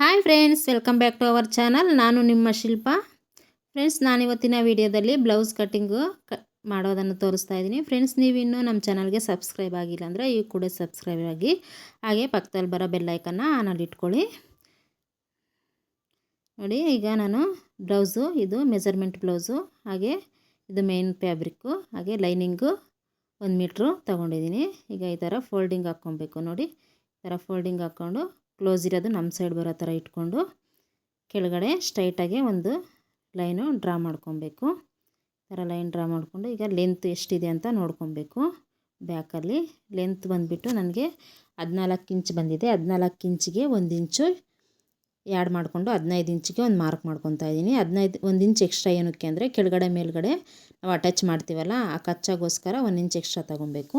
Hi friends welcome back to our channel ನಾನು ನಿಮ್ಮ ಶಿಲ್ಪ. Friends ನಾನಿವತ್ತಿನ ವಿಡಿಯೋದಲ್ಲಿ ಬ್ಲೌಸ್ ಕಟ್ಟಿಂಗು ಕ ಮಾಡೋದನ್ನು ತೋರಿಸ್ತಾ ಇದ್ದೀನಿ. ಫ್ರೆಂಡ್ಸ್ ನೀವಿನ್ನೂ ನಮ್ಮ ಚಾನಲ್ಗೆ ಸಬ್ಸ್ಕ್ರೈಬ್ ಆಗಿಲ್ಲ ಅಂದರೆ ಈಗ ಕೂಡ ಸಬ್ಸ್ಕ್ರೈಬ್ ಆಗಿ, ಹಾಗೆ ಪಕ್ಕದಲ್ಲಿ ಬರೋ ಬೆಲ್ಲೈಕನ್ನು ಆನಲ್ಲಿ ಇಟ್ಕೊಳ್ಳಿ. ನೋಡಿ, ಈಗ ನಾನು ಬ್ಲೌಸು ಇದು ಮೆಜರ್ಮೆಂಟ್ ಬ್ಲೌಸು ಹಾಗೆ ಇದು ಮೇನ್ ಫ್ಯಾಬ್ರಿಕ್ಕು ಹಾಗೆ ಲೈನಿಂಗು ಒಂದು ಮೀಟ್ರು ತೊಗೊಂಡಿದ್ದೀನಿ. ಈಗ ಈ ಥರ ಫೋಲ್ಡಿಂಗ್ ಹಾಕ್ಕೊಬೇಕು. ನೋಡಿ, ಈ ಥರ ಫೋಲ್ಡಿಂಗ್ ಹಾಕ್ಕೊಂಡು ಕ್ಲೋಸ್ ಇರೋದು ನಮ್ಮ ಸೈಡ್ ಬರೋ ಥರ ಇಟ್ಕೊಂಡು ಕೆಳಗಡೆ ಸ್ಟ್ರೈಟಾಗಿ ಒಂದು ಲೈನು ಡ್ರಾ ಮಾಡ್ಕೊಬೇಕು. ಥರ ಲೈನ್ ಡ್ರಾ ಮಾಡಿಕೊಂಡು ಈಗ ಲೆಂತ್ ಎಷ್ಟಿದೆ ಅಂತ ನೋಡ್ಕೊಬೇಕು. ಬ್ಯಾಕಲ್ಲಿ ಲೆಂತ್ ಬಂದುಬಿಟ್ಟು ನನಗೆ ಹದಿನಾಲ್ಕು ಇಂಚ್ ಬಂದಿದೆ. ಹದಿನಾಲ್ಕು ಇಂಚಿಗೆ ಒಂದು ಇಂಚು ಆ್ಯಡ್ ಮಾಡಿಕೊಂಡು ಹದಿನೈದು ಇಂಚಿಗೆ ಒಂದು ಮಾರ್ಕ್ ಮಾಡ್ಕೊತಾ ಇದ್ದೀನಿ. ಹದಿನೈದು, ಒಂದು ಇಂಚ್ ಎಕ್ಸ್ಟ್ರಾ ಏನಕ್ಕೆ ಅಂದರೆ ಕೆಳಗಡೆ ಮೇಲ್ಗಡೆ ನಾವು ಅಟ್ಯಾಚ್ ಮಾಡ್ತೀವಲ್ಲ, ಆ ಕಚ್ಚಾಗೋಸ್ಕರ ಒಂದು ಇಂಚ್ ಎಕ್ಸ್ಟ್ರಾ ತೊಗೊಬೇಕು.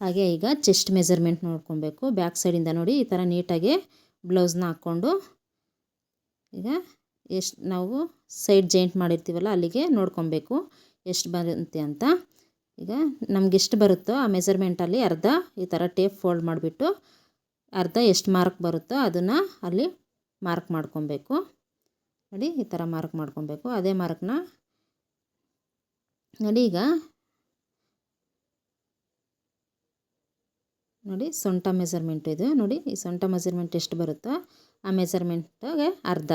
ಹಾಗೆ ಈಗ ಚೆಸ್ಟ್ ಮೆಜರ್ಮೆಂಟ್ ನೋಡ್ಕೊಬೇಕು. ಬ್ಯಾಕ್ ಸೈಡಿಂದ ನೋಡಿ ಈ ಥರ ನೀಟಾಗಿ ಬ್ಲೌಸ್ನ ಹಾಕ್ಕೊಂಡು ಈಗ ಎಷ್ಟು ನಾವು ಸೈಡ್ ಜಾಯಿಂಟ್ ಮಾಡಿರ್ತೀವಲ್ಲ ಅಲ್ಲಿಗೆ ನೋಡ್ಕೊಬೇಕು. ಎಷ್ಟು ಬರುತ್ತೆ ಅಂತ. ಈಗ ನಮ್ಗೆ ಎಷ್ಟು ಬರುತ್ತೋ ಆ ಮೆಜರ್ಮೆಂಟಲ್ಲಿ ಅರ್ಧ ಈ ಥರ ಟೇಪ್ ಫೋಲ್ಡ್ ಮಾಡಿಬಿಟ್ಟು ಅರ್ಧ ಎಷ್ಟು ಮಾರ್ಕ್ ಬರುತ್ತೋ ಅದನ್ನು ಅಲ್ಲಿ ಮಾರ್ಕ್ ಮಾಡ್ಕೊಬೇಕು. ನೋಡಿ ಈ ಥರ ಮಾರ್ಕ್ ಮಾಡ್ಕೊಬೇಕು. ಅದೇ ಮಾರ್ಕ್ನ ನೋಡಿ ಈಗ ನೋಡಿ, ಸೊಂಟ ಮೆಜರ್ಮೆಂಟ್ ಇದು. ನೋಡಿ, ಈ ಸೊಂಟ ಮೆಜರ್ಮೆಂಟ್ ಎಷ್ಟು ಬರುತ್ತೋ ಆ ಮೆಜರ್ಮೆಂಟ್ಗೆ ಅರ್ಧ.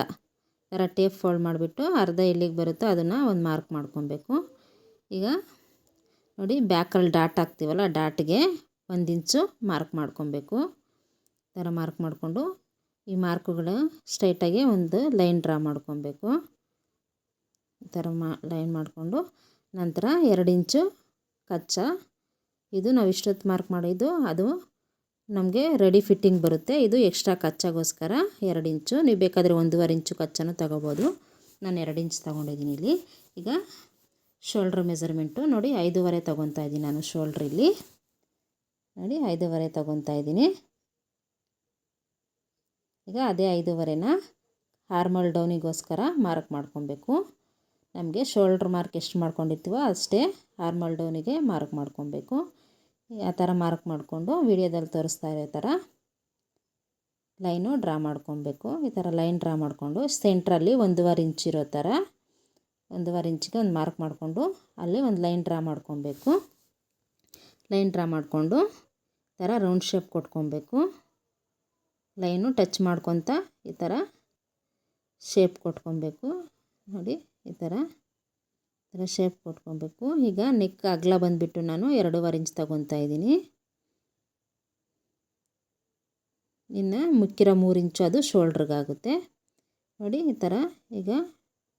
ಥರ ಟೇಪ್ ಫೋಲ್ಡ್ ಮಾಡಿಬಿಟ್ಟು ಅರ್ಧ ಎಲ್ಲಿಗೆ ಬರುತ್ತೋ ಅದನ್ನು ಒಂದು ಮಾರ್ಕ್ ಮಾಡ್ಕೊಬೇಕು. ಈಗ ನೋಡಿ ಬ್ಯಾಕಲ್ಲಿ ಡಾಟ್ ಹಾಕ್ತೀವಲ್ಲ ಡಾಟ್ಗೆ ಒಂದು ಇಂಚು ಮಾರ್ಕ್ ಮಾಡ್ಕೊಬೇಕು. ಥರ ಮಾರ್ಕ್ ಮಾಡಿಕೊಂಡು ಈ ಮಾರ್ಕ್ಗಳು ಸ್ಟ್ರೈಟಾಗಿ ಒಂದು ಲೈನ್ ಡ್ರಾ ಮಾಡ್ಕೊಬೇಕು. ಈ ಥರ ಮಾ ಲೈನ್ ಮಾಡಿಕೊಂಡು ನಂತರ ಎರಡು ಇಂಚು ಕಚ್ಚಾ ಇದು ನಾವು ಇಷ್ಟೊತ್ತು ಮಾರ್ಕ್ ಮಾಡಿದ್ದು. ಅದು ನಮಗೆ ರೆಡಿ ಫಿಟ್ಟಿಂಗ್ ಬರುತ್ತೆ. ಇದು ಎಕ್ಸ್ಟ್ರಾ ಕಚ್ಚಾಗೋಸ್ಕರ ಎರಡು ಇಂಚು. ನೀವು ಬೇಕಾದರೆ ಒಂದೂವರೆ ಇಂಚು ಕಚ್ಚನೂ ತಗೋಬೋದು. ನಾನು ಎರಡು ಇಂಚು ತೊಗೊಂಡಿದ್ದೀನಿ ಇಲ್ಲಿ. ಈಗ ಶೋಲ್ಡ್ರ್ ಮೆಸರ್ಮೆಂಟು ನೋಡಿ ಐದೂವರೆ ತೊಗೊತಾ ಇದ್ದೀನಿ ನಾನು ಶೋಲ್ಡ್ರ್ ಇಲ್ಲಿ. ನೋಡಿ ಐದೂವರೆ ತೊಗೊತಾ ಇದ್ದೀನಿ. ಈಗ ಅದೇ ಐದೂವರೆನ ಹಾರ್ಮಲ್ ಡೌನಿಗೋಸ್ಕರ ಮಾರ್ಕ್ ಮಾಡ್ಕೊಬೇಕು. ನಮಗೆ ಶೋಲ್ಡ್ರ್ ಮಾರ್ಕ್ ಎಷ್ಟು ಮಾಡ್ಕೊಂಡಿರ್ತೀವೋ ಅಷ್ಟೇ ಹಾರ್ಮಲ್ ಡೌನಿಗೆ ಮಾರ್ಕ್ ಮಾಡ್ಕೊಬೇಕು. ಆ ಥರ ಮಾರ್ಕ್ ಮಾಡಿಕೊಂಡು ವಿಡಿಯೋದಲ್ಲಿ ತೋರಿಸ್ತಾ ಇರೋ ಥರ ಲೈನು ಡ್ರಾ ಮಾಡ್ಕೊಬೇಕು. ಈ ಥರ ಲೈನ್ ಡ್ರಾ ಮಾಡಿಕೊಂಡು ಸೆಂಟ್ರಲ್ಲಿ ಒಂದೂವರೆ ಇಂಚ್ ಇರೋ ಥರ ಒಂದೂವರೆ ಇಂಚಿಗೆ ಒಂದು ಮಾರ್ಕ್ ಮಾಡಿಕೊಂಡು ಅಲ್ಲಿ ಒಂದು ಲೈನ್ ಡ್ರಾ ಮಾಡ್ಕೊಬೇಕು. ಲೈನ್ ಡ್ರಾ ಮಾಡಿಕೊಂಡು ಈ ಥರ ರೌಂಡ್ ಶೇಪ್ ಕೊಟ್ಕೊಬೇಕು. ಲೈನು ಟಚ್ ಮಾಡ್ಕೊತ ಈ ಥರ ಶೇಪ್ ಕೊಟ್ಕೊಬೇಕು. ನೋಡಿ ಈ ಥರ ಥರ ಶೇಪ್ ಕೊಟ್ಕೊಬೇಕು. ಈಗ ನೆಕ್ ಅಗಲ ಬಂದುಬಿಟ್ಟು ನಾನು ಎರಡೂವರೆ ಇಂಚ್ ತಗೊತಾ ಇದ್ದೀನಿ. ಇನ್ನು ಮುಕ್ಕಿರೋ ಮೂರು ಇಂಚು ಅದು ಶೋಲ್ಡ್ರಿಗಾಗುತ್ತೆ ನೋಡಿ, ಈ ಥರ ಈಗ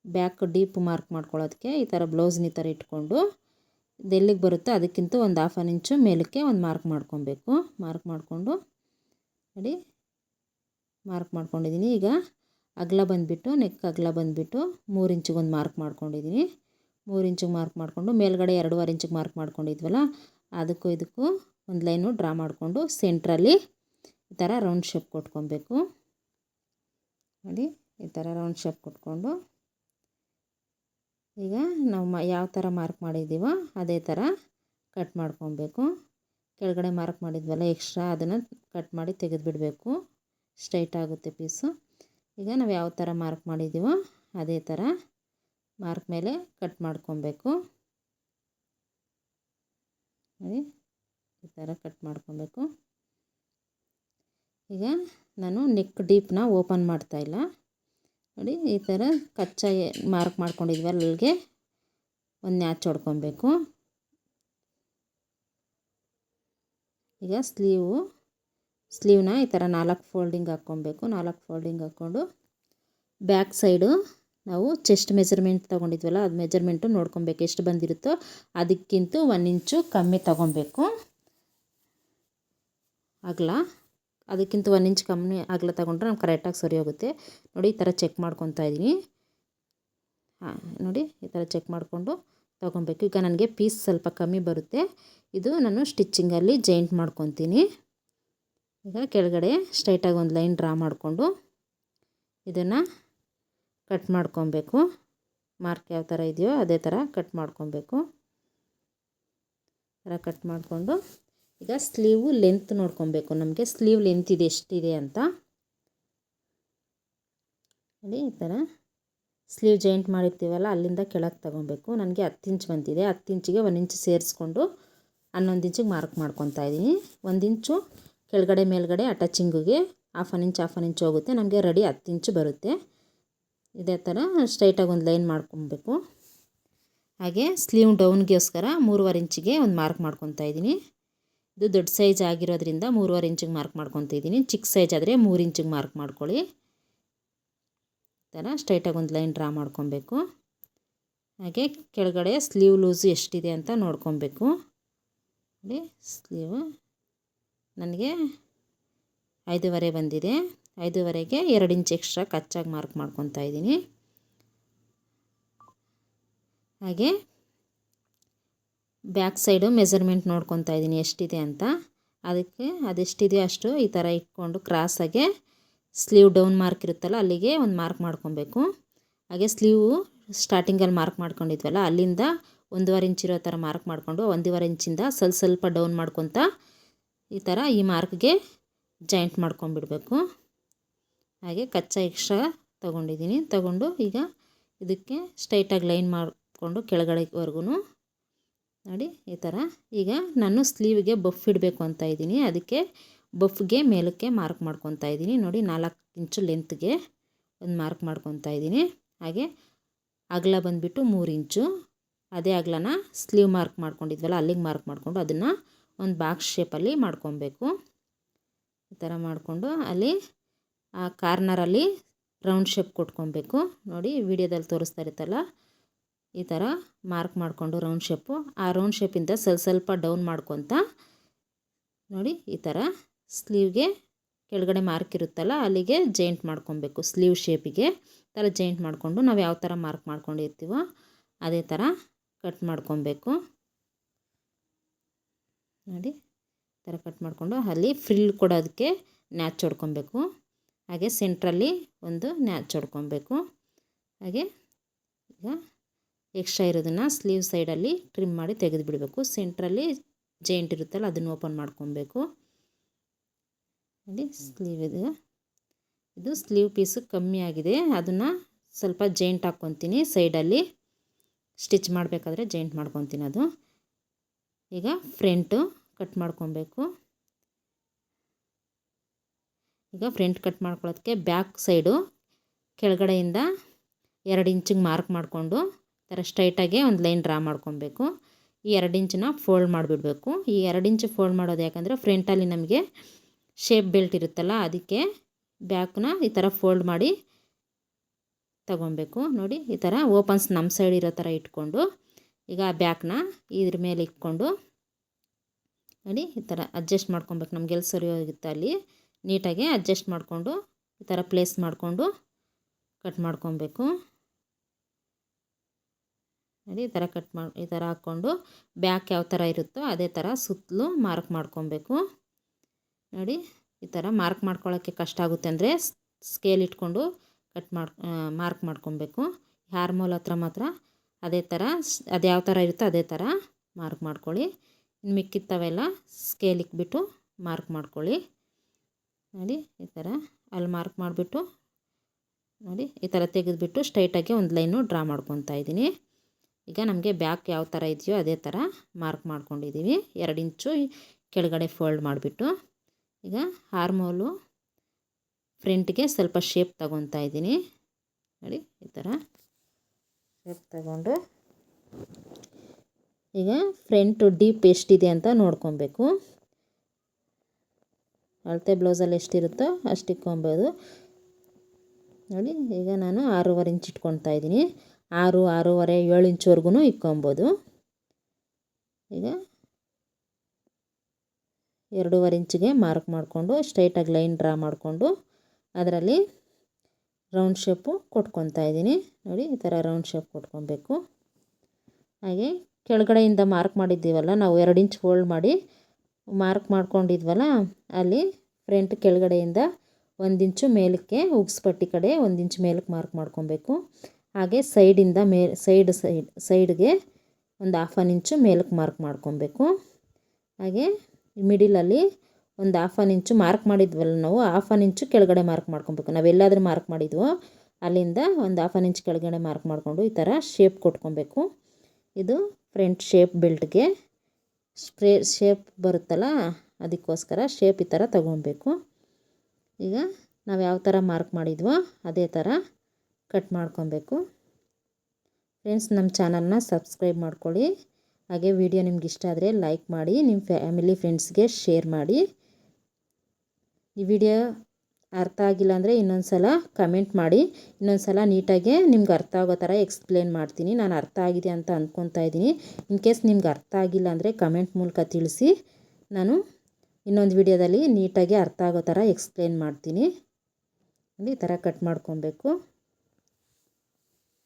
ಬ್ಯಾಕ್ ಡೀಪ್ ಮಾರ್ಕ್ ಮಾಡ್ಕೊಳ್ಳೋದಕ್ಕೆ ಈ ಥರ ಬ್ಲೌಸ್ನ ಈ ಥರ ಇಟ್ಕೊಂಡು ಇದೆಲ್ಲಿಗೆ ಬರುತ್ತೋ ಅದಕ್ಕಿಂತ ಒಂದು ಹಾಫ್ ಆನ್ ಇಂಚು ಮೇಲಕ್ಕೆ ಒಂದು ಮಾರ್ಕ್ ಮಾಡ್ಕೊಬೇಕು. ಮಾರ್ಕ್ ಮಾಡಿಕೊಂಡು, ನೋಡಿ ಮಾರ್ಕ್ ಮಾಡ್ಕೊಂಡಿದ್ದೀನಿ. ಈಗ ಅಗಲ ಬಂದುಬಿಟ್ಟು ನೆಕ್ ಅಗಲ ಬಂದುಬಿಟ್ಟು ಮೂರು ಇಂಚಿಗೊಂದು ಮಾರ್ಕ್ ಮಾಡ್ಕೊಂಡಿದ್ದೀನಿ. ಮೂರು ಇಂಚಿಗೆ ಮಾರ್ಕ್ ಮಾಡಿಕೊಂಡು, ಮೇಲ್ಗಡೆ ಎರಡೂವರೆ ಇಂಚಿಗೆ ಮಾರ್ಕ್ ಮಾಡ್ಕೊಂಡಿದ್ವಲ್ಲ, ಅದಕ್ಕೂ ಇದಕ್ಕೂ ಒಂದು ಲೈನು ಡ್ರಾ ಮಾಡಿಕೊಂಡು ಸೆಂಟ್ರಲ್ಲಿ ಈ ಥರ ರೌಂಡ್ ಶೇಪ್ ಕೊಟ್ಕೊಬೇಕು. ನೋಡಿ, ಈ ಥರ ರೌಂಡ್ ಶೇಪ್ ಕೊಟ್ಕೊಂಡು, ಈಗ ನಾವು ಮ, ಯಾವ ಥರ ಮಾರ್ಕ್ ಮಾಡಿದ್ದೀವೋ ಅದೇ ಥರ ಕಟ್ ಮಾಡ್ಕೊಬೇಕು. ಕೆಳಗಡೆ ಮಾರ್ಕ್ ಮಾಡಿದ್ವಲ್ಲ ಎಕ್ಸ್ಟ್ರಾ ಅದನ್ನು ಕಟ್ ಮಾಡಿ ತೆಗೆದುಬಿಡಬೇಕು. ಸ್ಟ್ರೈಟ್ ಆಗುತ್ತೆ ಪೀಸು ಈಗ ನಾವು ಯಾವ ಥರ ಮಾರ್ಕ್ ಮಾಡಿದ್ದೀವೋ ಅದೇ ಥರ ಮಾರ್ಕ್ ಮೇಲೆ ಕಟ್ ಮಾಡ್ಕೊಬೇಕು. ನೋಡಿ, ಈ ಥರ ಕಟ್ ಮಾಡ್ಕೊಬೇಕು. ಈಗ ನಾನು ನೆಕ್ ಡೀಪ್ನ ಓಪನ್ ಮಾಡ್ತಾಯಿಲ್ಲ ನೋಡಿ, ಈ ಥರ ಕಚ್ಚಾ ಮಾರ್ಕ್ ಮಾಡ್ಕೊಂಡಿದ್ವಿ ಅಲ್ಲಿಗೆ ಒಂದು ನ್ಯಾಚ್ ಹೊಡ್ಕೊಬೇಕು. ಈಗ ಸ್ಲೀವು ಸ್ಲೀವ್ನ ಈ ಥರ ನಾಲ್ಕು ಫೋಲ್ಡಿಂಗ್ ಹಾಕ್ಕೊಬೇಕು ನಾಲ್ಕು ಫೋಲ್ಡಿಂಗ್ ಹಾಕ್ಕೊಂಡು ಬ್ಯಾಕ್ ಸೈಡು ನಾವು ಚೆಸ್ಟ್ ಮೆಜರ್ಮೆಂಟ್ ತೊಗೊಂಡಿದ್ವಲ್ಲ, ಅದು ಮೆಜರ್ಮೆಂಟು ನೋಡ್ಕೊಬೇಕು ಎಷ್ಟು ಬಂದಿರುತ್ತೋ, ಅದಕ್ಕಿಂತ ಒನ್ ಇಂಚು ಕಮ್ಮಿ ತೊಗೊಬೇಕು. ಅಗಲ ಅದಕ್ಕಿಂತ ಒನ್ ಇಂಚ್ ಕಮ್ಮಿ ಅಗಲ ತೊಗೊಂಡ್ರೆ ನಮ್ಗೆ ಕರೆಕ್ಟಾಗಿ ಸರಿ ಹೋಗುತ್ತೆ. ನೋಡಿ, ಈ ಥರ ಚೆಕ್ ಮಾಡ್ಕೊತಾ ಇದ್ದೀನಿ ಹಾಂ, ನೋಡಿ, ಈ ಥರ ಚೆಕ್ ಮಾಡಿಕೊಂಡು ತೊಗೊಬೇಕು. ಈಗ ನನಗೆ ಪೀಸ್ ಸ್ವಲ್ಪ ಕಮ್ಮಿ ಬರುತ್ತೆ. ಇದು ನಾನು ಸ್ಟಿಚ್ಚಿಂಗಲ್ಲಿ ಜಾಯಿಂಟ್ ಮಾಡ್ಕೊತೀನಿ. ಈಗ ಕೆಳಗಡೆ ಸ್ಟ್ರೈಟಾಗಿ ಒಂದು ಲೈನ್ ಡ್ರಾ ಮಾಡಿಕೊಂಡು ಇದನ್ನು ಕಟ್ ಮಾಡ್ಕೊಬೇಕು. ಮಾರ್ಕ್ ಯಾವ ಥರ ಇದೆಯೋ ಅದೇ ಥರ ಕಟ್ ಮಾಡ್ಕೊಬೇಕು. ಥರ ಕಟ್ ಮಾಡಿಕೊಂಡು ಈಗ ಸ್ಲೀವು ಲೆಂತ್ ನೋಡ್ಕೊಬೇಕು. ನಮಗೆ ಸ್ಲೀವ್ ಲೆಂತ್ ಇದೆ, ಎಷ್ಟಿದೆ ಅಂತ. ನೋಡಿ, ಈ ಥರ ಸ್ಲೀವ್ ಜಾಯಿಂಟ್ ಮಾಡಿರ್ತೀವಲ್ಲ, ಅಲ್ಲಿಂದ ಕೆಳಗೆ ತೊಗೊಬೇಕು. ನನಗೆ ಹತ್ತು ಇಂಚ್ ಬಂದಿದೆ. ಹತ್ತು ಇಂಚಿಗೆ ಒಂದು ಇಂಚ್ ಸೇರಿಸ್ಕೊಂಡು ಹನ್ನೊಂದು ಇಂಚಿಗೆ ಮಾರ್ಕ್ ಮಾಡ್ಕೊತಾ ಇದ್ದೀನಿ. ಒಂದು ಇಂಚು ಕೆಳಗಡೆ, ಮೇಲ್ಗಡೆ ಅಟ್ಯಾಚಿಂಗಿಗೆ, half an inch, half an inch ಹೋಗುತ್ತೆ. ನಮಗೆ ರೆಡಿ ಹತ್ತು ಇಂಚು ಬರುತ್ತೆ. ಇದೇ ಥರ ಸ್ಟ್ರೈಟಾಗಿ ಒಂದು ಲೈನ್ ಮಾಡ್ಕೊಬೇಕು. ಹಾಗೆ ಸ್ಲೀವ್ ಡೌನ್ಗೋಸ್ಕರ ಮೂರುವರೆ ಇಂಚಿಗೆ ಒಂದು ಮಾರ್ಕ್ ಮಾಡ್ಕೊತಾ ಇದ್ದೀನಿ. ಇದು ದೊಡ್ಡ ಸೈಜ್ ಆಗಿರೋದ್ರಿಂದ ಮೂರುವರೆ ಇಂಚಿಗೆ ಮಾರ್ಕ್ ಮಾಡ್ಕೊತಾ ಇದ್ದೀನಿ. ಚಿಕ್ಕ ಸೈಜ್ ಆದರೆ ಮೂರು ಇಂಚಿಗೆ ಮಾರ್ಕ್ ಮಾಡ್ಕೊಳ್ಳಿ. ಥರ ಸ್ಟ್ರೈಟಾಗಿ ಒಂದು ಲೈನ್ ಡ್ರಾ ಮಾಡ್ಕೊಬೇಕು. ಹಾಗೆ ಕೆಳಗಡೆ ಸ್ಲೀವ್ ಲೂಸು ಎಷ್ಟಿದೆ ಅಂತ ನೋಡ್ಕೊಬೇಕು. ನೋಡಿ, ಸ್ಲೀವ್ ನನಗೆ ಐದೂವರೆ ಬಂದಿದೆ. ಐದೂವರೆಗೆ ಎರಡು ಇಂಚ್ ಎಕ್ಸ್ಟ್ರಾ ಕಚ್ಚಾಗಿ ಮಾರ್ಕ್ ಮಾಡ್ಕೊತಾ ಇದ್ದೀನಿ. ಹಾಗೆ ಬ್ಯಾಕ್ ಸೈಡು ಮೆಸರ್ಮೆಂಟ್ ನೋಡ್ಕೊತಾ ಇದ್ದೀನಿ ಎಷ್ಟಿದೆ ಅಂತ. ಅದಕ್ಕೆ ಅದೆಷ್ಟಿದೆ ಅಷ್ಟು ಈ ಥರ ಇಟ್ಕೊಂಡು ಕ್ರಾಸಾಗೆ ಸ್ಲೀವ್ ಡೌನ್ ಮಾರ್ಕ್ ಇರುತ್ತಲ್ಲ ಅಲ್ಲಿಗೆ ಒಂದು ಮಾರ್ಕ್ ಮಾಡ್ಕೊಬೇಕು. ಹಾಗೆ ಸ್ಲೀವು ಸ್ಟಾರ್ಟಿಂಗಲ್ಲಿ ಮಾರ್ಕ್ ಮಾಡ್ಕೊಂಡಿದ್ವಲ್ಲ ಅಲ್ಲಿಂದ ಒಂದೂವರೆ ಇಂಚ್ ಇರೋ ಥರ ಮಾರ್ಕ್ ಮಾಡಿಕೊಂಡು ಒಂದೂವರೆ ಇಂಚಿಂದ ಸ್ವಲ್ಪ ಸ್ವಲ್ಪ ಡೌನ್ ಮಾಡ್ಕೊತ ಈ ಥರ ಈ ಮಾರ್ಕ್ಗೆ ಜಾಯಿಂಟ್ ಮಾಡ್ಕೊಂಬಿಡಬೇಕು ಹಾಗೆ ಕಚ್ಚಾ ಎಕ್ಸ್ಟ್ರಾ ತೊಗೊಂಡಿದ್ದೀನಿ. ತೊಗೊಂಡು ಈಗ ಇದಕ್ಕೆ ಸ್ಟ್ರೈಟಾಗಿ ಲೈನ್ ಮಾಡಿಕೊಂಡು ಕೆಳಗಡೆವರೆಗೂ ನೋಡಿ ಈ ಥರ. ಈಗ ನಾನು ಸ್ಲೀವ್ಗೆ ಬಫ್ ಇಡಬೇಕು ಅಂತ ಇದ್ದೀನಿ. ಅದಕ್ಕೆ ಬಫ್ಗೆ ಮೇಲಕ್ಕೆ ಮಾರ್ಕ್ ಮಾಡ್ಕೊತಾ ಇದ್ದೀನಿ. ನೋಡಿ ನಾಲ್ಕು ಇಂಚು ಲೆಂತ್ಗೆ ಒಂದು ಮಾರ್ಕ್ ಮಾಡ್ಕೊತಾ ಇದ್ದೀನಿ. ಹಾಗೆ ಅಗಲ ಬಂದುಬಿಟ್ಟು ಮೂರು ಇಂಚು ಅದೇ ಅಗಲನ ಸ್ಲೀವ್ ಮಾರ್ಕ್ ಮಾಡ್ಕೊಂಡಿದ್ವಲ್ಲ, ಅಲ್ಲಿಗೆ ಮಾರ್ಕ್ ಮಾಡಿಕೊಂಡು ಅದನ್ನು ಒಂದು ಬಾಕ್ಸ್ ಶೇಪಲ್ಲಿ ಮಾಡ್ಕೊಬೇಕು. ಈ ಥರ ಮಾಡಿಕೊಂಡು ಅಲ್ಲಿ ಆ ಕಾರ್ನರಲ್ಲಿ ರೌಂಡ್ ಶೇಪ್ ಕೊಟ್ಕೊಬೇಕು. ನೋಡಿ, ವಿಡಿಯೋದಲ್ಲಿ ತೋರಿಸ್ತಾ ಇರುತ್ತಲ್ಲ, ಈ ಥರ ಮಾರ್ಕ್ ಮಾಡಿಕೊಂಡು ರೌಂಡ್ ಶೇಪು. ಆ ರೌಂಡ್ ಶೇಪಿಂದ ಸ್ವಲ್ಪ ಸ್ವಲ್ಪ ಡೌನ್ ಮಾಡ್ಕೊತ, ನೋಡಿ, ಈ ಥರ ಸ್ಲೀವ್ಗೆ ಕೆಳಗಡೆ ಮಾರ್ಕ್ ಇರುತ್ತಲ್ಲ, ಅಲ್ಲಿಗೆ ಜೈಂಟ್ ಮಾಡ್ಕೊಬೇಕು, ಸ್ಲೀವ್ ಶೇಪಿಗೆ. ಥರ ಜೈಂಟ್ ಮಾಡಿಕೊಂಡು ನಾವು ಯಾವ ಥರ ಮಾರ್ಕ್ ಮಾಡ್ಕೊಂಡಿರ್ತೀವೋ ಅದೇ ಥರ ಕಟ್ ಮಾಡ್ಕೊಬೇಕು. ನೋಡಿ, ಈ ಥರ ಕಟ್ ಮಾಡಿಕೊಂಡು ಅಲ್ಲಿ ಫ್ರಿಲ್ ಕೊಡೋದಕ್ಕೆ ನ್ಯಾಚ್ ಹೊಡ್ಕೊಬೇಕು. ಹಾಗೆ ಸೆಂಟ್ರಲ್ಲಿ ಒಂದು ನ್ಯಾಚ್ ಹೊಡ್ಕೊಬೇಕು. ಹಾಗೆ ಈಗ ಎಕ್ಸ್ಟ್ರಾ ಇರೋದನ್ನು ಸ್ಲೀವ್ ಸೈಡಲ್ಲಿ ಟ್ರಿಮ್ ಮಾಡಿ ತೆಗೆದು ಬಿಡಬೇಕು ಸೆಂಟ್ರಲ್ಲಿ ಜೈಂಟ್ ಇರುತ್ತಲ್ಲ ಅದನ್ನು ಓಪನ್ ಮಾಡ್ಕೊಬೇಕು. ನೋಡಿ ಸ್ಲೀವ್ ಇದು. ಇದು ಸ್ಲೀವ್ ಪೀಸು ಕಮ್ಮಿ ಆಗಿದೆ. ಅದನ್ನು ಸ್ವಲ್ಪ ಜೈಂಟ್ ಹಾಕ್ಕೊತೀನಿ ಸೈಡಲ್ಲಿ ಸ್ಟಿಚ್ ಮಾಡಬೇಕಾದ್ರೆ ಜೈಂಟ್ ಮಾಡ್ಕೊತೀನಿ ಅದು. ಈಗ ಫ್ರಂಟು ಕಟ್ ಮಾಡ್ಕೊಬೇಕು. ಈಗ ಫ್ರಂಟ್ ಕಟ್ ಮಾಡ್ಕೊಳ್ಳೋದಕ್ಕೆ ಬ್ಯಾಕ್ ಸೈಡು ಕೆಳಗಡೆಯಿಂದ ಎರಡು ಇಂಚಿಗೆ ಮಾರ್ಕ್ ಮಾಡಿಕೊಂಡು ಥರ ಸ್ಟ್ರೈಟಾಗೆ ಒಂದು ಲೈನ್ ಡ್ರಾ ಮಾಡ್ಕೊಬೇಕು. ಈ ಎರಡು ಇಂಚನ್ನ ಫೋಲ್ಡ್ ಮಾಡಿಬಿಡಬೇಕು. ಈ ಎರಡು ಇಂಚು ಫೋಲ್ಡ್ ಮಾಡೋದು ಯಾಕಂದರೆ ಫ್ರಂಟಲ್ಲಿ ನಮಗೆ ಶೇಪ್ ಬೆಲ್ಟ್ ಇರುತ್ತಲ್ಲ, ಅದಕ್ಕೆ ಬ್ಯಾಕ್ನ ಈ ಥರ ಫೋಲ್ಡ್ ಮಾಡಿ ತಗೊಬೇಕು ನೋಡಿ, ಈ ಥರ ಓಪನ್ಸ್ ನಮ್ಮ ಸೈಡ್ ಇರೋ ಥರ ಇಟ್ಕೊಂಡು ಈಗ ಆ ಬ್ಯಾಕ್ನ ಇದ್ರ ಮೇಲೆ ಇಟ್ಕೊಂಡು ನೋಡಿ, ಈ ಥರ ಅಡ್ಜಸ್ಟ್ ಮಾಡ್ಕೊಬೇಕು ನಮ್ಗೆ ಎಲ್ಲಿ ಸರಿ ಹೋಗುತ್ತೆ ಅಲ್ಲಿ. ನೀಟಾಗಿ ಅಡ್ಜಸ್ಟ್ ಮಾಡಿಕೊಂಡು ಈ ಥರ ಪ್ಲೇಸ್ ಮಾಡಿಕೊಂಡು ಕಟ್ ಮಾಡ್ಕೊಬೇಕು. ನೋಡಿ, ಈ ಥರ ಕಟ್ ಮಾಡಿ, ಈ ಥರ ಹಾಕ್ಕೊಂಡು ಬ್ಯಾಕ್ ಯಾವ ಥರ ಇರುತ್ತೋ ಅದೇ ಥರ ಸುತ್ತಲೂ ಮಾರ್ಕ್ ಮಾಡ್ಕೊಬೇಕು. ನೋಡಿ, ಈ ಥರ ಮಾರ್ಕ್ ಮಾಡ್ಕೊಳ್ಳೋಕ್ಕೆ ಕಷ್ಟ ಆಗುತ್ತೆ ಅಂದರೆ ಸ್ಕೇಲ್ ಇಟ್ಕೊಂಡು ಕಟ್ ಮಾಡಿ ಮಾರ್ಕ್ ಮಾಡ್ಕೊಬೇಕು. ಹಾರ್ಮೋಲ್ ಹತ್ರ ಮಾತ್ರ ಅದೇ ಥರ ಅದು ಯಾವ ಥರ ಇರುತ್ತೋ ಅದೇ ಥರ ಮಾರ್ಕ್ ಮಾಡ್ಕೊಳ್ಳಿ. ಮಿಕ್ಕಿತ್ತವೆಲ್ಲ ಸ್ಕೇಲ್ ಇಕ್ಬಿಟ್ಟು ಮಾರ್ಕ್ ಮಾಡ್ಕೊಳ್ಳಿ. ನೋಡಿ, ಈ ಥರ ಅಲ್ಲಿ ಮಾರ್ಕ್ ಮಾಡಿಬಿಟ್ಟು, ನೋಡಿ, ಈ ಥರ ತೆಗೆದುಬಿಟ್ಟು ಸ್ಟ್ರೈಟಾಗಿ ಒಂದು ಲೈನು ಡ್ರಾ ಮಾಡ್ಕೊತಾ ಇದ್ದೀನಿ. ಈಗ ನಮಗೆ ಬ್ಯಾಕ್ ಯಾವ ಥರ ಇದೆಯೋ ಅದೇ ಥರ ಮಾರ್ಕ್ ಮಾಡ್ಕೊಂಡಿದ್ದೀವಿ. ಎರಡು ಇಂಚು ಕೆಳಗಡೆ ಫೋಲ್ಡ್ ಮಾಡಿಬಿಟ್ಟು, ಈಗ ಹಾರ್ಮೋಲು ಫ್ರಂಟ್ಗೆ ಸ್ವಲ್ಪ ಶೇಪ್ ತಗೊತಾ ಇದ್ದೀನಿ. ನೋಡಿ, ಈ ಥರ ಶೇಪ್ ತಗೊಂಡು, ಈಗ ಫ್ರಂಟು ಡೀಪ್ ಎಷ್ಟಿದೆ ಅಂತ ನೋಡ್ಕೊಬೇಕು. ಅಳತೆ ಬ್ಲೌಸಲ್ಲಿ ಎಷ್ಟಿರುತ್ತೋ ಅಷ್ಟು ಇಕ್ಕೊಬೋದು ನೋಡಿ, ಈಗ ನಾನು ಆರೂವರೆ ಇಂಚ್ ಇಟ್ಕೊತಾ ಇದ್ದೀನಿ. ಆರು, ಆರೂವರೆ, ಏಳು ಇಂಚ್ವರೆಗೂ ಇಕ್ಕೊಬೋದು ಈಗ ಎರಡೂವರೆ ಇಂಚಿಗೆ ಮಾರ್ಕ್ ಮಾಡಿಕೊಂಡು, ಸ್ಟ್ರೈಟಾಗಿ ಲೈನ್ ಡ್ರಾ ಮಾಡಿಕೊಂಡು, ಅದರಲ್ಲಿ ರೌಂಡ್ ಶೇಪು ಕೊಟ್ಕೊತಾ ಇದ್ದೀನಿ. ನೋಡಿ, ಈ ಥರ ರೌಂಡ್ ಶೇಪ್ ಕೊಟ್ಕೊಬೇಕು ಹಾಗೆ ಕೆಳಗಡೆಯಿಂದ ಮಾರ್ಕ್ ಮಾಡಿದ್ದೀವಲ್ಲ, ನಾವು ಎರಡು ಇಂಚ್ ಫೋಲ್ಡ್ ಮಾಡಿ ಮಾರ್ಕ್ ಮಾಡ್ಕೊಂಡಿದ್ವಲ್ಲ, ಅಲ್ಲಿ ಫ್ರಂಟ್ ಕೆಳಗಡೆಯಿಂದ ಒಂದಿಂಚು ಇಂಚು ಮೇಲಕ್ಕೆ ಉಗ್ಸ್ಪಟ್ಟಿ ಕಡೆ ಒಂದಿಂಚು ಮೇಲಕ್ಕೆ ಮಾರ್ಕ್ ಮಾಡ್ಕೊಬೇಕು. ಹಾಗೆ ಸೈಡಿಂದ ಮೇ ಸೈಡ್ ಸೈಡ್ ಸೈಡ್ಗೆ ಒಂದು ಹಾಫ್ ಆನ್ ಇಂಚು ಮೇಲಕ್ಕೆ ಮಾರ್ಕ್ ಮಾಡ್ಕೊಬೇಕು. ಹಾಗೆ ಮಿಡಿಲಲ್ಲಿ ಒಂದು ಹಾಫ್ ಆನ್ ಇಂಚು ಮಾರ್ಕ್ ಮಾಡಿದ್ವಲ್ಲ ನಾವು ಹಾಫ್ ಆನ್ ಇಂಚು ಕೆಳಗಡೆ ಮಾರ್ಕ್ ಮಾಡ್ಕೊಬೇಕು. ನಾವು ಎಲ್ಲಾದರೂ ಮಾರ್ಕ್ ಮಾಡಿದ್ವೋ, ಅಲ್ಲಿಂದ ಒಂದು ಹಾಫ್ ಆನ್ ಇಂಚ್ ಕೆಳಗಡೆ ಮಾರ್ಕ್ ಮಾಡಿಕೊಂಡು ಈ ಥರ ಶೇಪ್ ಕೊಟ್ಕೊಬೇಕು. ಇದು ಫ್ರಂಟ್ ಶೇಪ್ ಬೆಲ್ಟ್ಗೆ ಸ್ಪ್ರೇ, ಶೇಪ್ ಬರುತ್ತಲ್ಲ, ಅದಕ್ಕೋಸ್ಕರ ಶೇಪ್ ಈ ಥರ ತಗೊಬೇಕು ಈಗ ನಾವು ಯಾವ ಥರ ಮಾರ್ಕ್ ಮಾಡಿದ್ವೋ ಅದೇ ಥರ ಕಟ್ ಮಾಡ್ಕೊಬೇಕು ಫ್ರೆಂಡ್ಸ್ ನಮ್ಮ ಚಾನಲ್ನ ಸಬ್ಸ್ಕ್ರೈಬ್ ಮಾಡ್ಕೊಳ್ಳಿ. ಹಾಗೆ ವಿಡಿಯೋ ನಿಮ್ಗೆ ಇಷ್ಟ ಆದರೆ ಲೈಕ್ ಮಾಡಿ ನಿಮ್ಮ ಫ್ಯಾಮಿಲಿ ಫ್ರೆಂಡ್ಸ್ಗೆ ಶೇರ್ ಮಾಡಿ. ಈ ವಿಡಿಯೋ ಅರ್ಥ ಆಗಿಲ್ಲ ಅಂದರೆ ಇನ್ನೊಂದು ಸಲ ಕಮೆಂಟ್ ಮಾಡಿ. ಇನ್ನೊಂದು ಸಲ ನೀಟಾಗೆ ನಿಮ್ಗೆ ಅರ್ಥ ಆಗೋ ಥರ ಎಕ್ಸ್ಪ್ಲೇನ್ ಮಾಡ್ತೀನಿ. ನಾನು ಅರ್ಥ ಆಗಿದೆ ಅಂತ ಅಂದ್ಕೊತಾ ಇದ್ದೀನಿ. ಇನ್ ಕೇಸ್ ನಿಮ್ಗೆ ಅರ್ಥ ಆಗಿಲ್ಲ ಅಂದರೆ ಕಮೆಂಟ್ ಮೂಲಕ ತಿಳಿಸಿ. ನಾನು ಇನ್ನೊಂದು ವಿಡಿಯೋದಲ್ಲಿ ನೀಟಾಗಿ ಅರ್ಥ ಆಗೋ ಥರ ಎಕ್ಸ್ಪ್ಲೇನ್ ಮಾಡ್ತೀನಿ. ಈ ಥರ ಕಟ್ ಮಾಡ್ಕೊಬೇಕು.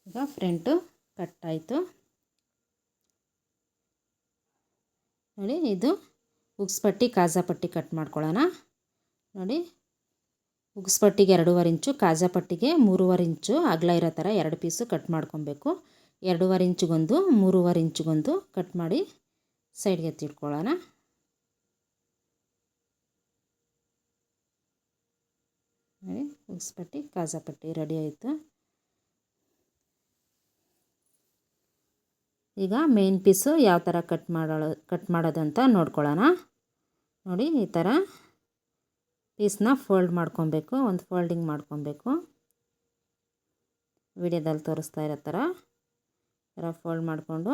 ಈಗ ಫ್ರಂಟು ಕಟ್ ಆಯಿತು. ನೋಡಿ, ಇದು ಉಗ್ಸ್ಪಟ್ಟಿ ಕಾಜಾ ಪಟ್ಟಿ ಕಟ್ ಮಾಡ್ಕೊಳ್ಳೋಣ. ನೋಡಿ ಉಗ್ಸ್ಪಟ್ಟಿಗೆ ಎರಡೂವರೆ ಇಂಚು, ಕಾಜಾಪಟ್ಟಿಗೆ ಮೂರುವರೆ ಇಂಚು, ಅಗಲ ಇರೋ ಥರ ಎರಡು ಪೀಸು ಕಟ್ ಮಾಡ್ಕೊಬೇಕು. ಎರಡೂವರೆ ಇಂಚಿಗೊಂದು, ಮೂರುವರೆ ಇಂಚಿಗೊಂದು ಕಟ್ ಮಾಡಿ ಸೈಡ್ಗೆ ಎತ್ತಿಟ್ಕೊಳ್ಳೋಣ. ನೋಡಿ, ಉಗ್ಸ್ಪಟ್ಟಿ ಕಾಜಾ ಪಟ್ಟಿ ರೆಡಿ ಆಯಿತು. ಈಗ ಮೇನ್ ಪೀಸು ಯಾವ ಥರ ಕಟ್ ಮಾಡೋ, ಕಟ್ ಮಾಡೋದಂತ ನೋಡ್ಕೊಳ್ಳೋಣ. ನೋಡಿ, ಈ ಥರ ಪೀಸ್ನ ಫೋಲ್ಡ್ ಮಾಡ್ಕೊಬೇಕು, ಒಂದು ಫೋಲ್ಡಿಂಗ್ ಮಾಡ್ಕೊಬೇಕು. ವಿಡಿಯೋದಲ್ಲಿ ತೋರಿಸ್ತಾ ಇರೋ ಥರ ಥರ ಫೋಲ್ಡ್ ಮಾಡಿಕೊಂಡು.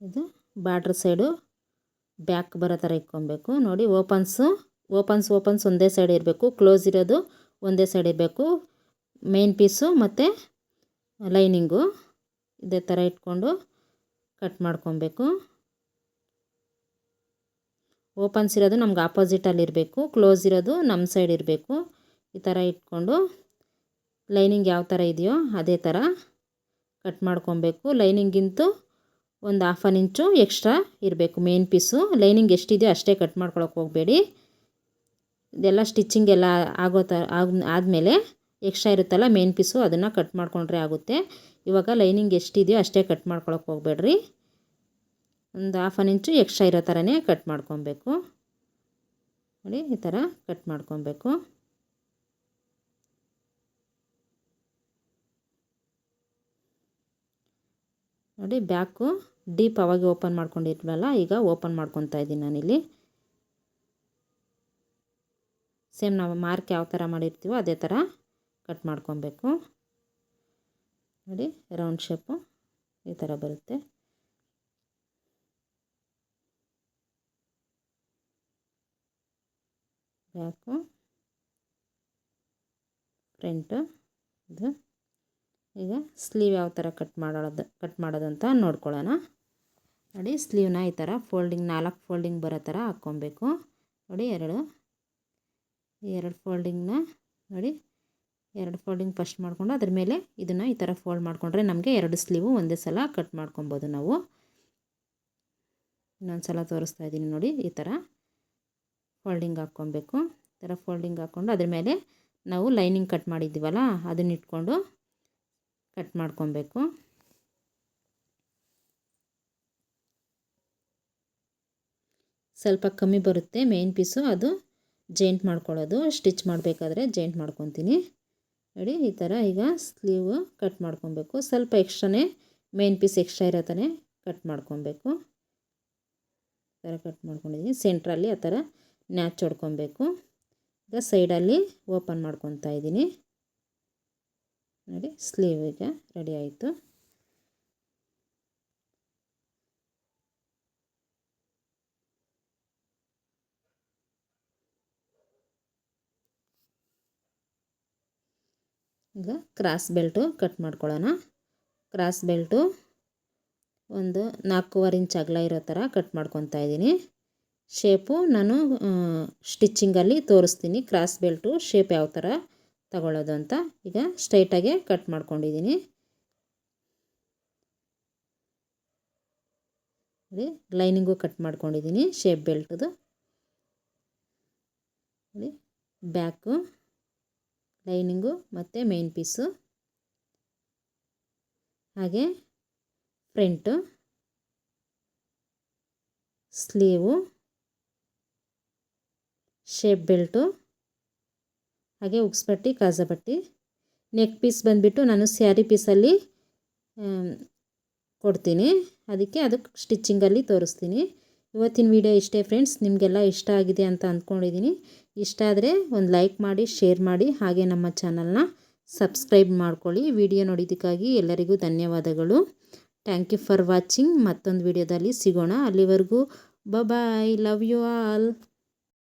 ಇದು ಬಾರ್ಡ್ರ್ ಸೈಡು ಬ್ಯಾಕ್ ಬರೋ ಥರ ಇಕ್ಕೊಬೇಕು ನೋಡಿ, ಓಪನ್ಸು, ಓಪನ್ಸ್ ಓಪನ್ಸ್ ಒಂದೇ ಸೈಡ್ ಇರಬೇಕು. ಕ್ಲೋಸ್ ಇರೋದು ಒಂದೇ ಸೈಡ್ ಇರಬೇಕು. ಮೇನ್ ಪೀಸು ಮತ್ತು ಲೈನಿಂಗು ಇದೇ ಥರ ಇಟ್ಕೊಂಡು ಕಟ್ ಮಾಡ್ಕೊಬೇಕು. ಓಪನ್ಸ್ ಇರೋದು ನಮ್ಗೆ ಆಪೋಸಿಟಲ್ಲಿ ಇರಬೇಕು, ಕ್ಲೋಸ್ ಇರೋದು ನಮ್ಮ ಸೈಡ್ ಇರಬೇಕು. ಈ ಥರ ಇಟ್ಕೊಂಡು ಲೈನಿಂಗ್ ಯಾವ ಥರ ಇದೆಯೋ ಅದೇ ಥರ ಕಟ್ ಮಾಡ್ಕೊಬೇಕು. ಲೈನಿಂಗಿಂತೂ ಒಂದು ಹಾಫ್ ಅನ್ ಇಂಚು ಎಕ್ಸ್ಟ್ರಾ ಇರಬೇಕು ಮೇನ್ ಪೀಸು ಲೈನಿಂಗ್ ಎಷ್ಟಿದೆಯೋ ಅಷ್ಟೇ ಕಟ್ ಮಾಡ್ಕೊಳಕ್ಕೆ ಹೋಗಬೇಡಿ. ಇದೆಲ್ಲ ಸ್ಟಿಚ್ಚಿಂಗ್ ಎಲ್ಲ ಆಗೋ ಥರ ಆಗ ಆದಮೇಲೆ ಎಕ್ಸ್ಟ್ರಾ ಇರುತ್ತಲ್ಲ ಮೇನ್ ಪೀಸು ಅದನ್ನು ಕಟ್ ಮಾಡಿಕೊಂಡ್ರೆ ಆಗುತ್ತೆ. ಇವಾಗ ಲೈನಿಂಗ್ ಎಷ್ಟಿದೆಯೋ ಅಷ್ಟೇ ಕಟ್ ಮಾಡ್ಕೊಳಕ್ಕೆ ಹೋಗಬೇಡ್ರಿ. ಒಂದು ಹಾಫ್ ಆನ್ ಇಂಚು ಎಕ್ಸ್ಟ್ರಾ ಇರೋ ಥರನೇ ಕಟ್ ಮಾಡ್ಕೊಬೇಕು. ನೋಡಿ, ಈ ಥರ ಕಟ್ ಮಾಡ್ಕೊಬೇಕು. ನೋಡಿ ಬ್ಯಾಕು ಡೀಪ್ ಅವಾಗೆ ಓಪನ್ ಮಾಡ್ಕೊಂಡಿರ್ವಲ್ಲ ಈಗ ಓಪನ್ ಮಾಡ್ಕೊತಾ ಇದ್ದೀನಿ ನಾನಿಲ್ಲಿ. ಸೇಮ್ ನಾವು ಮಾರ್ಕ್ ಯಾವ ಥರ ಮಾಡಿರ್ತೀವೋ ಅದೇ ಥರ ಕಟ್ ಮಾಡ್ಕೊಬೇಕು. ನೋಡಿ ರೌಂಡ್ ಶೇಪು ಈ ಥರ ಬರುತ್ತೆ. ಬ್ಯಾಕು ಫ್ರಂಟು ಇದು. ಈಗ ಸ್ಲೀವ್ ಯಾವ ಥರ ಕಟ್ ಮಾಡೋದು ಕಟ್ ಮಾಡೋದಂತ ನೋಡ್ಕೊಳ್ಳೋಣ. ನೋಡಿ ಸ್ಲೀವ್ನ ಈ ಥರ ಫೋಲ್ಡಿಂಗ್ ನಾಲ್ಕು ಫೋಲ್ಡಿಂಗ್ ಬರೋ ಥರ ಹಾಕ್ಕೊಬೇಕು. ನೋಡಿ, ಎರಡು ಎರಡು ಫೋಲ್ಡಿಂಗ್ನ ನೋಡಿ ಎರಡು ಫೋಲ್ಡಿಂಗ್ ಫಸ್ಟ್ ಮಾಡಿಕೊಂಡು ಅದ್ರ ಮೇಲೆ ಇದನ್ನು ಈ ಥರ ಫೋಲ್ಡ್ ಮಾಡಿಕೊಂಡ್ರೆ ನಮಗೆ ಎರಡು ಸ್ಲೀವು ಒಂದೇ ಸಲ ಕಟ್ ಮಾಡ್ಕೊಬೋದು ನಾವು. ಇನ್ನೊಂದು ಸಲ ತೋರಿಸ್ತಾ ಇದ್ದೀನಿ ನೋಡಿ, ಈ ಥರ ಫೋಲ್ಡಿಂಗ್ ಹಾಕ್ಕೊಬೇಕು. ಈ ಥರ ಫೋಲ್ಡಿಂಗ್ ಹಾಕ್ಕೊಂಡು ಅದ್ರ ಮೇಲೆ ನಾವು ಲೈನಿಂಗ್ ಕಟ್ ಮಾಡಿದ್ದೀವಲ್ಲ, ಅದನ್ನ ಇಟ್ಕೊಂಡು ಕಟ್ ಮಾಡ್ಕೊಬೇಕು. ಸ್ವಲ್ಪ ಕಮ್ಮಿ ಬರುತ್ತೆ ಮೇನ್ ಪೀಸು, ಅದು ಜಾಯಿಂಟ್ ಮಾಡ್ಕೊಳ್ಳೋದು. ಸ್ಟಿಚ್ ಮಾಡಬೇಕಾದ್ರೆ ಜೈಂಟ್ ಮಾಡ್ಕೊತೀನಿ. ನೋಡಿ, ಈ ಥರ ಈಗ ಸ್ಲೀವ್ ಕಟ್ ಮಾಡ್ಕೊಬೇಕು. ಸ್ವಲ್ಪ ಎಕ್ಸ್ಟ್ರಾನೇ ಮೇನ್ ಪೀಸ್ ಎಕ್ಸ್ಟ್ರಾ ಇರೋ ಥರ ಕಟ್ ಮಾಡ್ಕೊಬೇಕು. ಈ ಥರ ಕಟ್ ಮಾಡ್ಕೊಂಡಿದ್ದೀನಿ. ಸೆಂಟ್ರಲ್ಲಿ ಆ ಥರ ನ್ಯಾಚ್ ಹೊಡ್ಕೊಬೇಕು. ಈಗ ಸೈಡಲ್ಲಿ ಓಪನ್ ಮಾಡ್ಕೊತಾ ಇದ್ದೀನಿ. ನೋಡಿ, ಸ್ಲೀವ್ ಈಗ ರೆಡಿ ಆಯಿತು. ಈಗ ಕ್ರಾಸ್ ಬೆಲ್ಟು ಕಟ್ ಮಾಡ್ಕೊಳ್ಳೋಣ. ಕ್ರಾಸ್ ಬೆಲ್ಟು ಒಂದು ನಾಲ್ಕೂವರೆ ಇಂಚ್ ಅಗಲ ಇರೋ ಥರ ಕಟ್ ಮಾಡ್ಕೊತಾ ಇದ್ದೀನಿ. ಶೇಪು ನಾನು ಸ್ಟಿಚ್ಚಿಂಗಲ್ಲಿ ತೋರಿಸ್ತೀನಿ ಕ್ರಾಸ್ ಬೆಲ್ಟು ಶೇಪ್ ಯಾವ ಥರ ತಗೊಳ್ಳೋದು ಅಂತ. ಈಗ ಸ್ಟ್ರೈಟಾಗೆ ಕಟ್ ಮಾಡ್ಕೊಂಡಿದ್ದೀನಿ. ನೋಡಿ ಲೈನಿಂಗು ಕಟ್ ಮಾಡ್ಕೊಂಡಿದ್ದೀನಿ ಶೇಪ್ ಬೆಲ್ಟದು ನೋಡಿ ಬ್ಯಾಕು ಲೈನಿಂಗು ಮತ್ತು ಮೇನ್ ಪೀಸು ಹಾಗೆ ಫ್ರಂಟು ಸ್ಲೀವು ಶೇಪ್ ಬೆಲ್ಟು ಹಾಗೆ ಉಕ್ಸ್ ಕಾಜಪಟ್ಟಿ ಕಾಜಾ ಪಟ್ಟಿ. ನೆಕ್ ಪೀಸ್ ಬಂದುಬಿಟ್ಟು ನಾನು ಸ್ಯಾರಿ ಪೀಸಲ್ಲಿ ಕೊಡ್ತೀನಿ. ಅದಕ್ಕೆ ಅದಕ್ಕೆ ಸ್ಟಿಚ್ಚಿಂಗಲ್ಲಿ ತೋರಿಸ್ತೀನಿ. ಇವತ್ತಿನ ವಿಡಿಯೋ ಇಷ್ಟೇ ಫ್ರೆಂಡ್ಸ್, ನಿಮಗೆಲ್ಲ ಇಷ್ಟ ಆಗಿದೆ ಅಂತ ಅಂದ್ಕೊಂಡಿದ್ದೀನಿ. ಇಷ್ಟ ಆದರೆ ಒಂದು ಲೈಕ್ ಮಾಡಿ, ಶೇರ್ ಮಾಡಿ, ಹಾಗೆ ನಮ್ಮ ಚಾನಲ್ನ ಸಬ್ಸ್ಕ್ರೈಬ್ ಮಾಡ್ಕೊಳ್ಳಿ. ವಿಡಿಯೋ ನೋಡಿದ್ದಕ್ಕಾಗಿ ಎಲ್ಲರಿಗೂ ಧನ್ಯವಾದಗಳು. ಥ್ಯಾಂಕ್ ಯು ಫಾರ್ ವಾಚಿಂಗ್ ಮತ್ತೊಂದು ವಿಡಿಯೋದಲ್ಲಿ ಸಿಗೋಣ. ಅಲ್ಲಿವರೆಗೂ ಬಾಯ್ ಲವ್ ಯು ಆಲ್